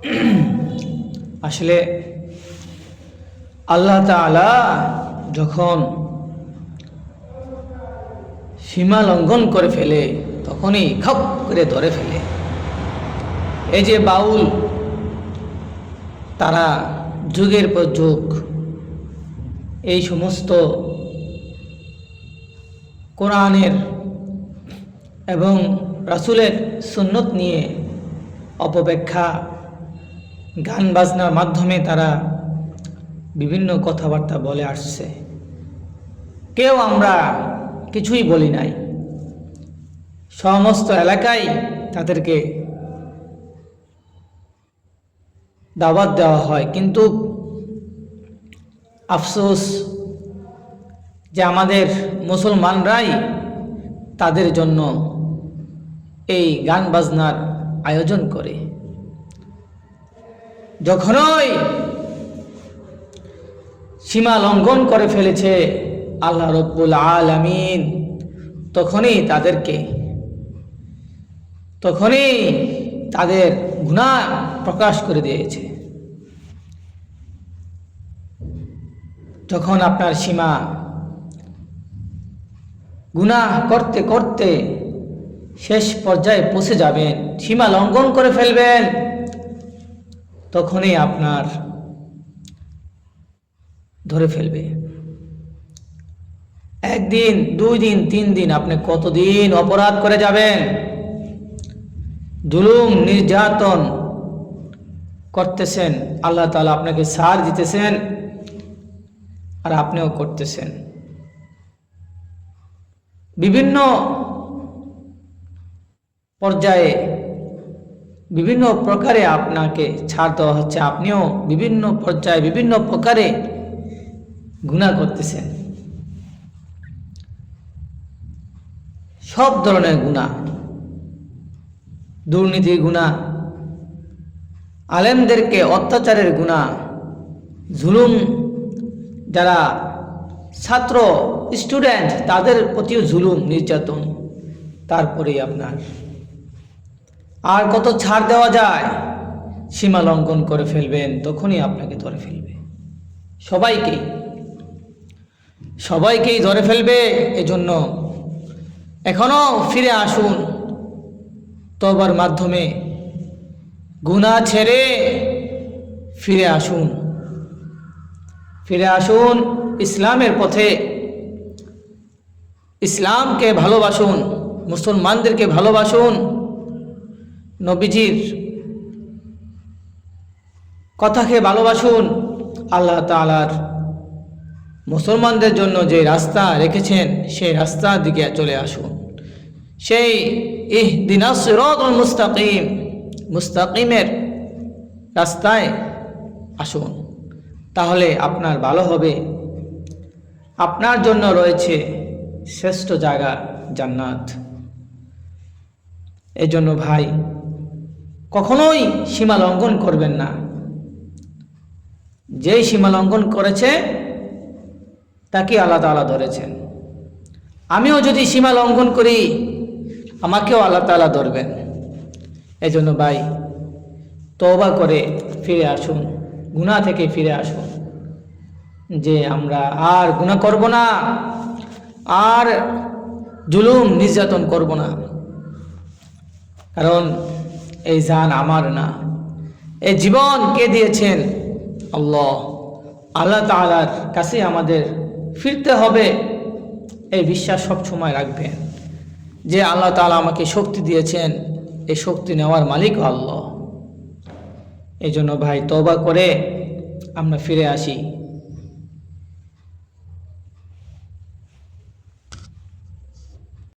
আসলে আল্লাহ তাআলা যখন সীমা লঙ্ঘন করে ফেলে, তখনই খপ করে ধরে ফেলে। এই যে বাউল, তারা যুগের পর যুগ এই সমস্ত কোরআনের এবং রাসুলের সুন্নত নিয়ে অপব্যাখ্যা গান বাজনার মাধ্যমে তারা বিভিন্ন কথাবার্তা বলে আসছে। কেউ আমরা কিছুই বলি নাই। সমস্ত এলাকায় তাদেরকে দাওয়াত দেওয়া হয়। কিন্তু আফসোস যে আমাদের মুসলমানরাই তাদের জন্য এই গান বাজনার আয়োজন করে। যখনই সীমা লঙ্ঘন করে ফেলেছে আল্লাহ রব্বুল আলামিন, তখনই তাদেরকে, তখনই তাদের গুণা প্রকাশ করে দিয়েছে। যখন আপনার সীমা গুনাহ করতে করতে শেষ পর্যায়ে পৌঁছে যাবেন, সীমা লঙ্ঘন করে ফেলবেন তখনই আপনার ধরে ফেলবে। একদিন, দুই দিন, তিন দিন আপনি কতদিন অপরাধ করে যাবেন? জুলুম, নির্যাতন করতেছেন, আল্লাহ তালা আপনাকে সার দিতেছেন আর আপনিও করতেছেন। বিভিন্ন পর্যায়ে বিভিন্ন প্রকারে আপনাকে ছাড় দেওয়া হচ্ছে। আপনিও বিভিন্ন পর্যায়ে, বিভিন্ন প্রকারে গুণা করতেছেন। সব ধরনের গুণা, দুর্নীতির গুণা, আলেমদেরকে অত্যাচারের গুণা, জুলুম, যারা ছাত্র, স্টুডেন্ট, তাদের প্রতিও জুলুম, নির্যাতন, তারপরেই আপনার আর কত ছাড় দেওয়া যায়? সীমা লঙ্ঘন করে ফেলবেন, তখনই আপনাকে ধরে ফেলবে। সবাইকেই সবাইকেই ধরে ফেলবে এজন্য। এখনও ফিরে আসুন। তবার মাধ্যমে গুণা ছেড়ে ফিরে আসুন। ফিরে আসুন ইসলামের পথে। ইসলামকে ভালোবাসুন, মুসলমানদেরকে ভালোবাসুন। নবীজির কথাকে ভালোবাসুন আল্লাহ তালার মুসলমানদের জন্য যে রাস্তা রেখেছেন, সেই রাস্তার দিকে চলে আসুন। সেই ইহ দিনাসরতুল মুস্তাকিম, মুস্তাকিমের রাস্তায় আসুন। তাহলে আপনার ভালো হবে। আপনার জন্য রয়েছে শ্রেষ্ঠ জায়গা জান্নাত। এই জন্য ভাই কখনোই সীমা লঙ্ঘন করবেন না। যেই সীমা লঙ্ঘন করেছে, তাকে আল্লাহ তালা ধরেছেন। আমিও যদি সীমা লঙ্ঘন করি, আমাকেও আল্লাহ তালা ধরবেন। এই জন্য ভাই, তওবা করে ফিরে আসুন গুণা থেকে ফিরে আসুন। যে আমরা আর গুণা করব না, আর জুলুম, নির্যাতন করব না। কারণ এই জান আমার না। এই জীবন কে দিয়েছেন? আল্লাহ। আল্লাহ তালার কাছে আমাদের ফিরতে হবে। এই বিশ্বাস সব সময় রাখবেন যে আল্লাহ তালা আমাকে শক্তি দিয়েছেন। এই শক্তি নেওয়ার মালিক আল্লাহ। এই জন্য ভাই তবা করে আমরা ফিরে আসি।